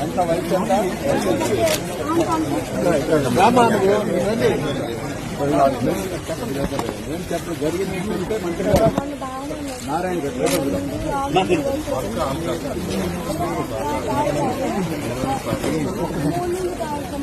ఎంత వయసు ఏం చెప్పు జరిగింది నారాయణ గారు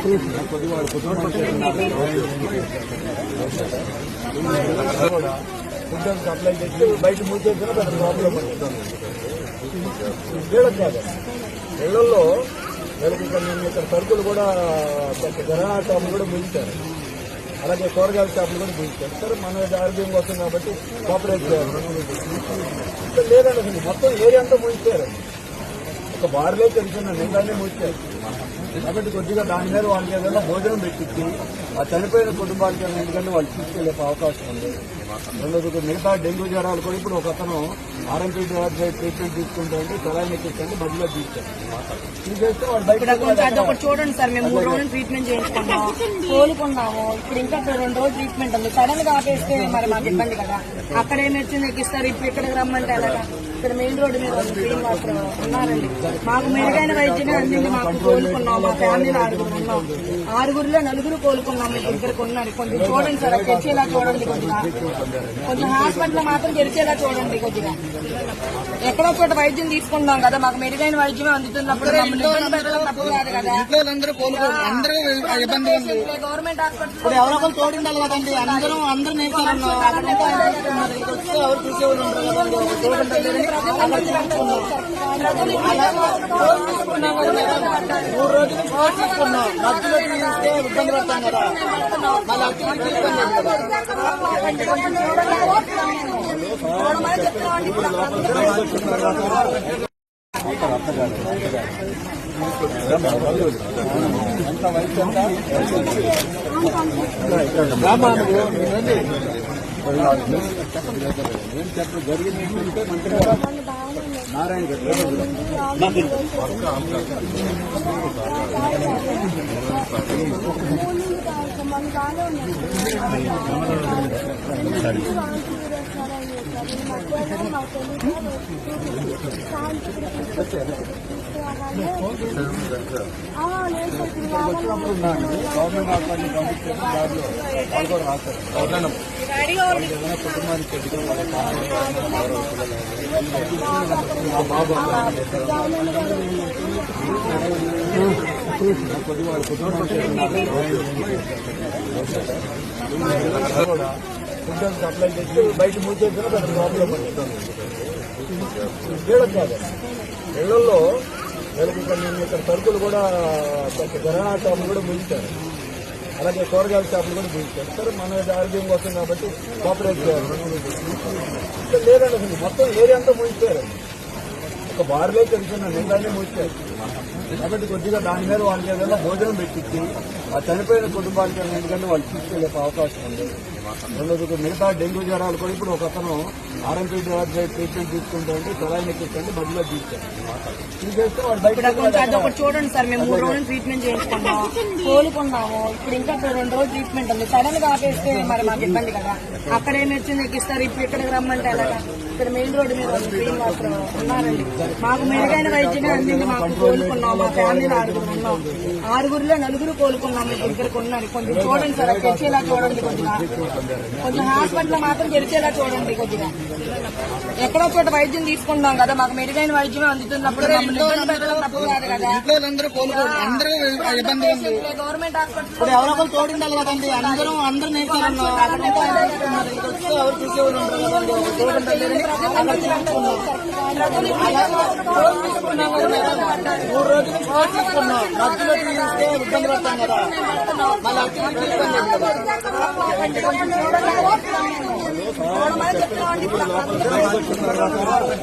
ఫుడ్ సప్లై చేసి బయట మూసేసిన పెద్ద ప్రాబ్లం పడుతుంది వీళ్ళకి కాదు ఇళ్ళలో వీళ్ళకి ఇక్కడ నేను ఇక్కడ సరుకులు కూడా కొంత కిరాణా షాపులు కూడా ముగించారు అలాగే కూరగాయల షాపులు కూడా ముగించారు సరే మన ఆరోగ్యం కోసం కాబట్టి కోఆపరేట్ చేయాలి లేదండి మొత్తం ఏరియా అంతా ముగించారు ఒక బార్లే తెలిసిన నిజాన్ని ముగించారు కాబట్టి కొద్దిగా దాని మీద వాళ్ళకి ఏదైనా భోజనం పెట్టించి ఆ చనిపోయిన కుటుంబాలకి ఏమైనా ఎందుకంటే వాళ్ళు తీసుకెళ్ళే అవకాశం ఉంది. రెండోది మిగతా డెంగ్యూ జ్వరాలు కూడా ఇప్పుడు ఒక అతను ఆర్ఎంపీ ట్రీట్మెంట్ తీసుకుంటూ సలాయిన్ ఎక్కించండి మధ్యలో తీసేస్తే వాళ్ళు బయట చూడండి సార్ మేము మూడు రోజులు ట్రీట్మెంట్ చేయించుకున్నాం కోలుకున్నాము ఇప్పుడు ఇంకా రెండు రోజులు ట్రీట్మెంట్ ఉంది. సడన్గా ఆపేస్తే మరి మాకు ఇబ్బంది కదా. అక్కడ ఏమి వచ్చింది ఎక్కిస్తారు? ఇప్పుడు ఇక్కడికి రమ్మంటే ఎలాగా ఇక్కడ మెయిన్ రోడ్డు మీద ఉన్నారండి. మాకు మెరుగైన వైద్యమే అందింది మాకు కోలుకున్నాం మా ఫ్యామిలీలో ఆరుగురు ఉన్నాం. ఆరుగురిలో నలుగురు కోలుకున్నాం. ఇప్పుడు ఇద్దరికి ఉన్నారు కొంచెం చూడండి సార్ అది తెరిచేలా చూడండి కొద్దిగా. కొంచెం హాస్పిటల్ మాత్రం తెరిచేలా చూడండి కొద్దిగా. ఎక్కడో చోట వైద్యం తీసుకుంటాం కదా మాకు మెరుగైన వైద్యమే అందుతున్నప్పుడు గవర్నమెంట్ హాస్పిటల్ తోడుండాలి కదండి. అందరూ అందరూ తీసుకున్నాం మధ్యలో ఇబ్బంది పడతాం కదా మళ్ళీ ఇబ్బంది జరిగింది నారాయణ గారు. వచ్చినప్పుడు ఉన్నాను కుటుంబానికి బాబు కొద్దిగా వాళ్ళ కుటుంబానికి కూడా ఫుడ్ సప్లై చేసి బయట మూసేసిన పెద్ద ప్రాబ్లం పడుతుంది వీళ్ళకి కాదు ఇళ్ళలో వీళ్ళకి ఇక్కడ నేను ఇక్కడ సరుకులు కూడా కొంత కిరాణా షాపులు కూడా ముగించారు అలాగే కూరగాయల షాపులు కూడా ముగించారు సరే మన ఆరోగ్యం కోసం కాబట్టి కోఆపరేట్ చేయాలి ఇక్కడ లేదండి మొత్తం ఏరియా అంతా ముగించారు ఒక వారిలో తెలిసిన నిజాన్ని ముగించారు కాబట్టి కొద్దిగా దాని మీద వాళ్ళకి ఏదైనా భోజనం పెట్టించి ఆ చనిపోయిన కుటుంబాలకి ఎందుకంటే వాళ్ళు తీసుకెళ్ళే అవకాశం ఉంది. రెండోది మిగతా డెంగ్యూ జ్వరాలు కూడా ఇప్పుడు ఒక అతను ఆర్ఎంపీ ట్రీట్మెంట్ తీసుకుంటూ ఉంటే సలాయిన్ ఎక్కించండి మధ్యలో తీస్తారు తీసేస్తే వాళ్ళు కొంచెం బయట చూడండి సార్ మేము మూడు రోజులు ట్రీట్మెంట్ చేయించుకున్నాం కోలుకున్నాము. ఇప్పుడు ఇంకా రెండు రోజులు ట్రీట్మెంట్ ఉంది. సడన్గా ఆపేస్తే మరి మాకు ఇబ్బంది కదా. అక్కడ ఏమి వచ్చింది ఎక్కిస్తారు? ఇప్పుడు ఇక్కడికి రమ్మంటే ఎలాగా ఇక్కడ మెయిన్ రోడ్డు మీద వాటర్ ఉన్నారండి. మాకు మెరుగైన వైద్యమే అందింది. మాకు కోలుకున్నాం. మా ఫ్యామిలీలో ఆరుగురు ఉన్నాం. ఆరుగురిలో నలుగురు కోలుకున్నాం. ఇద్దరికి ఉన్నారు. కొంచెం చూడండి సార్. అది తెరిచేలా చూడండి కొద్దిగా కొంచెం హాస్పిటల్ మాత్రం తెరిచేలా చూడండి కొద్దిగా. ఎక్కడో చోట వైద్యం తీసుకుంటాం కదా మాకు మెరుగైన వైద్యమే అందుతున్నప్పుడు గవర్నమెంట్ హాస్పిటల్ ఎవరో ఒకరు తోడుండాలి కదండి అందరూ అందరూ మూడు రోజులు కోర్స్ తీసుకున్నాం. మధ్యలో తీస్తే ఇబ్బంది పడతాం కదా. మళ్ళీ అక్కడ ఇబ్బంది